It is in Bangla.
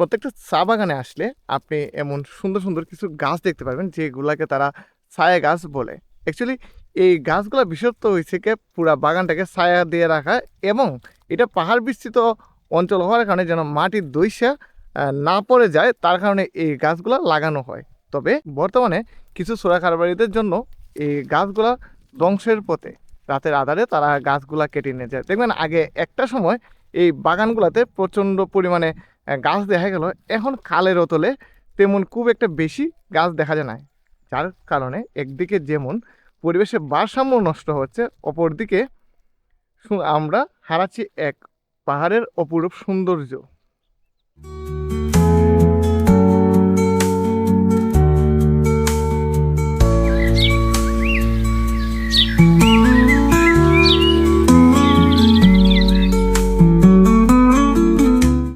প্রত্যেকটা চা বাগানে আসলে আপনি এমন সুন্দর সুন্দর কিছু গাছ দেখতে পারবেন যেগুলাকে তারা ছায়া গাছ বলে। অ্যাকচুয়ালি এই গাছগুলো বিশেষত্ব হয়েছে কি পুরা বাগানটাকে ছায়া দিয়ে রাখা এবং এটা পাহাড় বিস্তৃত অঞ্চল হওয়ার কারণে যেন মাটির আহ, না পড়ে যায় তার কারণে এই গাছগুলো লাগানো হয়। তবে বর্তমানে কিছু চোরা কারবারিদের জন্য এই গাছগুলা ধ্বংসের পথে। রাতের আধারে তারা গাছগুলা কেটে নিয়ে যায়। দেখবেন আগে একটা সময় এই বাগানগুলোতে প্রচণ্ড পরিমাণে গাছ দেখা গেল। এখন কালের অতলে তেমন খুব একটা বেশি গাছ দেখা যায় না যার কারণে একদিকে যেমন পরিবেশের ভারসাম্য নষ্ট হচ্ছে, অপরদিকে আমরা হারাচ্ছি এক পাহাড়ের অপরূপ সৌন্দর্য।